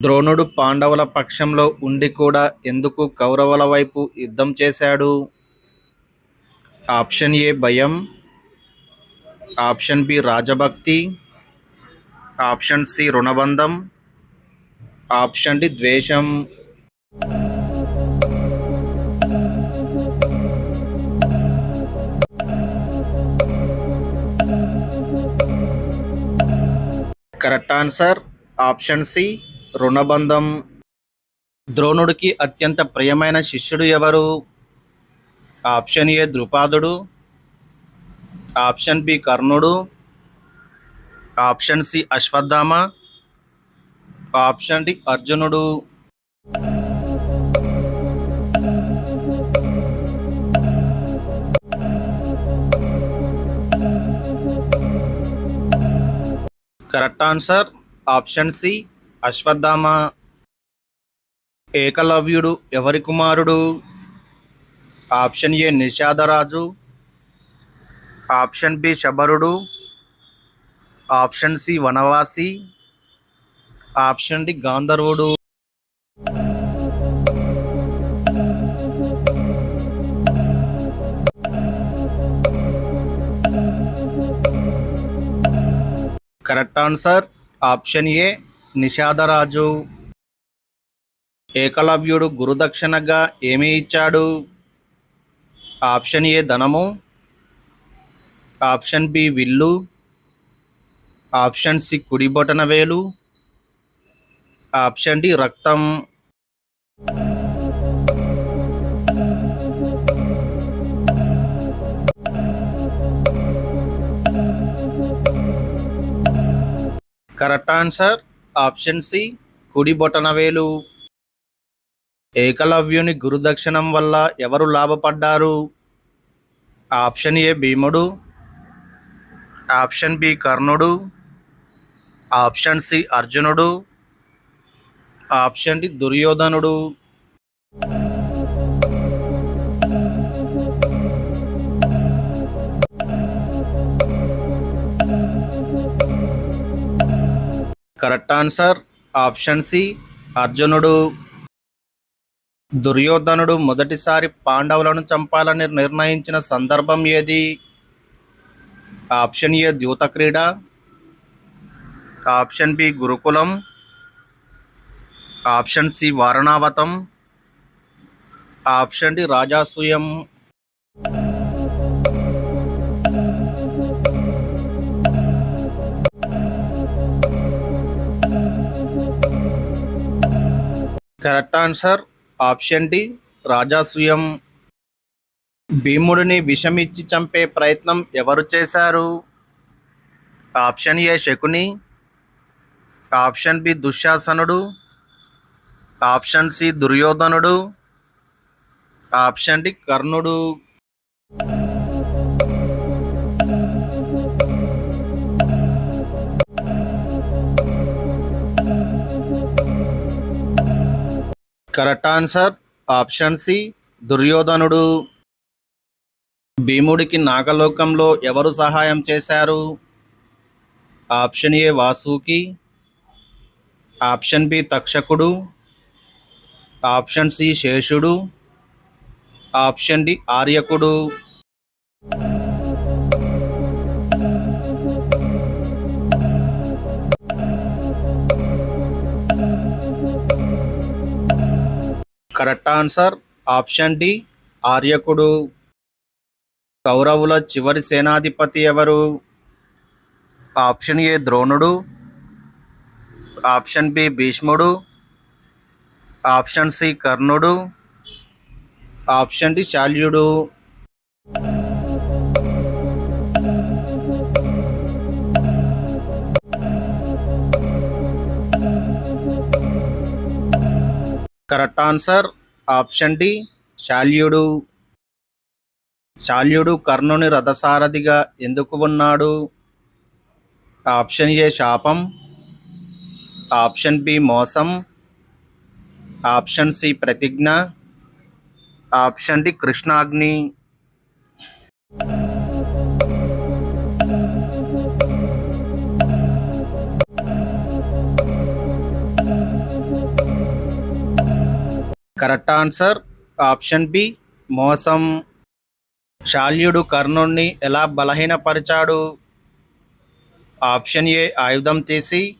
ద్రోణుడు పాండవుల పక్షంలో ఉండి కూడా ఎందుకు కౌరవుల వైపు యుద్ధం చేశాడు? ఆప్షన్ ఏ భయం. ఆప్షన్ బి రాజభక్తి. ఆప్షన్ సి రుణబంధం. ఆప్షన్ డి ద్వేషం. కరెక్ట్ ఆన్సర్ ఆప్షన్ సి రుణబంధం. ద్రోణుడికి అత్యంత ప్రియమైన శిష్యుడు ఎవరు? ఆప్షన్ ఏ ద్రుపాదుడు. ఆప్షన్ బి కర్ణుడు. Option C Ashwatthama. Option D అర్జునుడు. Correct answer option C Ashwatthama ఏకలవ్యుడు ఎవరి కుమారుడు? ఆప్షన్ ఏ నిషాదరాజు. ఆప్షన్ బి శబరుడు. ఆప్షన్ సి వనవాసి. ఆప్షన్ డి గాంధర్వుడు. కరెక్ట్ ఆన్సర్ ఆప్షన్ ఏ నిషాదరాజు. ఏకలవ్యుడు గురుదక్షిణగా ఏమి ఇచ్చాడు? ఆప్షన్ ఏ ధనము. ఆప్షన్ బి విల్లు. ఆప్షన్ సి కుడి బొటన వేలు. ఆప్షన్ డి రక్తం. కరెక్ట్ ఆన్సర్ ఆప్షన్ సి కుడి బొటనవేలు ఏకలవ్యుని గురుదక్షిణం వల్ల ఎవరు లాభపడ్డారు? ఆప్షన్ ఏ భీముడు. ఆప్షన్ బి కర్ణుడు. ఆప్షన్ సి అర్జునుడు. ఆప్షన్ డి దుర్యోధనుడు. Correct answer. ఆప్షన్ సి అర్జునుడు. దుర్యోధనుడు మొదటిసారి పాండవులను చంపాలని నిర్ణయించిన సందర్భం ఏది? ఆప్షన్ ఏ ద్యూత క్రీడ. ఆప్షన్ బి గురుకులం. ఆప్షన్ సి వారణావతం. ఆప్షన్ డి రాజాసూయం. కరెక్ట్ ఆన్సర్ ఆప్షన్ డి రాజాసూయం భీముడిని విషమిచ్చి చంపే ప్రయత్నం ఎవరు చేశారు? Option A Shakuni. Option B దుశ్శాసనుడు. ఆప్షన్ సి దుర్యోధనుడు. ఆప్షన్ డి కర్ణుడు. కరెక్ట్ ఆన్సర్ ఆప్షన్ సి దుర్యోధనుడు. భీముడికి నాగలోకంలో ఎవరు సహాయం చేశారు? Option A Vasuki. Option B తక్షకుడు. Option C శేషుడు. ఆప్షన్ డి ఆర్యకుడు. కరెక్ట్ ఆన్సర్ ఆప్షన్ డి ఆర్యకుడు. కౌరవుల చివరి సేనాధిపతి ఎవరు? ఆప్షన్ ఏ ద్రోణుడు. ఆప్షన్ బి భీష్ముడు. ఆప్షన్ సి కర్ణుడు. Option D శాల్యుడు. Correct answer. Option D శాల్యుడు. శాల్యుడు కర్ణుని రథసారథిగా ఎందుకు ఉన్నాడు? ఆప్షన్ ఏ శాపం. ఆప్షన్ బి మోసం. ఆప్షన్ సి ప్రతిజ్ఞ. ఆప్షన్ డి కృష్ణాగ్ని. కరెక్ట్ ఆన్సర్ ఆప్షన్ బి మోసం. శాల్యుడు కర్ణుణ్ణి ఎలా బలహీనపరిచాడు? ఆప్షన్ ఏ ఆయుధం తీసి.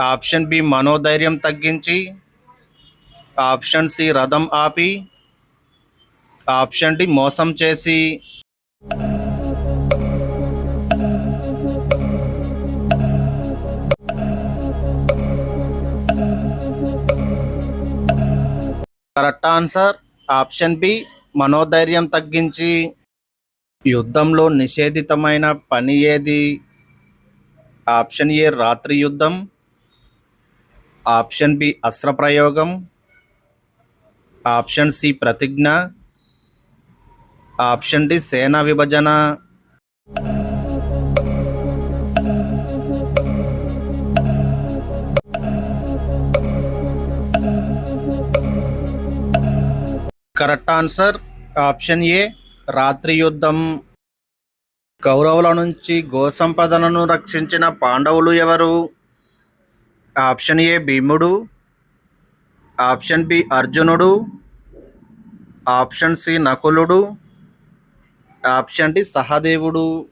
ఆప్షన్ బి మనోధైర్యం తగ్గించి. ఆప్షన్ సి రథం ఆపి. ఆప్షన్ డి మోసం చేసి. Correct answer. ఆప్షన్ బి మనోధైర్యం తగ్గించి యుద్ధంలో నిషేధితమైన పని ఏది? ఆప్షన్ ఏ రాత్రి యుద్ధం. ఆప్షన్ బి అస్త్ర ప్రయోగం. ఆప్షన్ సి ప్రతిజ్ఞ. ఆప్షన్ డి సేనా విభజన. Correct answer. ఆప్షన్ ఏ రాత్రి యుద్ధం కౌరవుల నుంచి గోసంపదనను రక్షించిన పాండవులు ఎవరు? ఆప్షన్ ఏ భీముడు. ఆప్షన్ బి అర్జునుడు. ఆప్షన్ సి నకులుడు. ఆప్షన్ డి సహదేవుడు.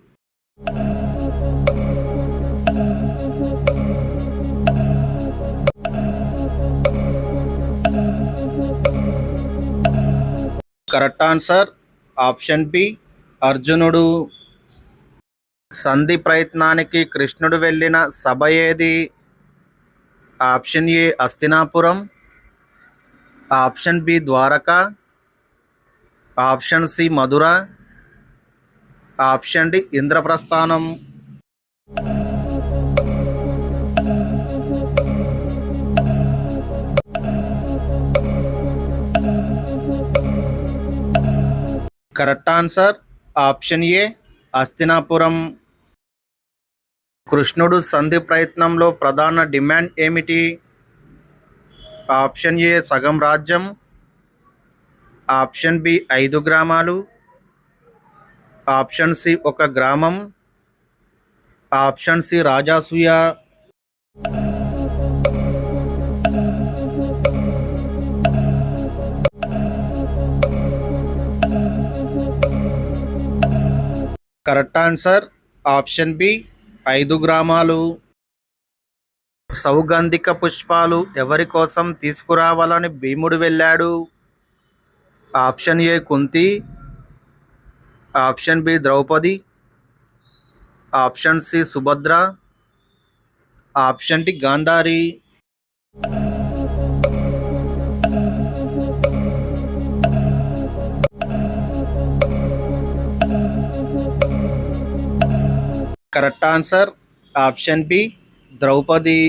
Correct answer. ఆప్షన్ బి అర్జునుడు. సంధి ప్రయత్నానికి కృష్ణుడు వెళ్ళిన సభ ఏది? Option A Hastinapuram. Option B Dwaraka. Option C Mathura. Option D ఇంద్రప్రస్థానం. Correct answer. Option A Hastinapuram. కృష్ణుడు సంధి ప్రయత్నంలో ప్రధాన డిమాండ్ ఏమిటి? ఆప్షన్ ఏ సగం రాజ్యం. ఆప్షన్ బి ఐదు గ్రామాలు. ఆప్షన్ సి ఒక గ్రామం. ఆప్షన్ సి రాజాసూయ. కరెక్ట్ ఆన్సర్ ఆప్షన్ బి ఐదు గ్రామాలు. సౌగంధిక పుష్పాలు ఎవరి కోసం తీసుకురావాలని భీముడు వెళ్ళాడు? Option A Kunti. Option B Draupadi. Option C Subhadra. Option D Gandhari. Correct answer option B Draupadi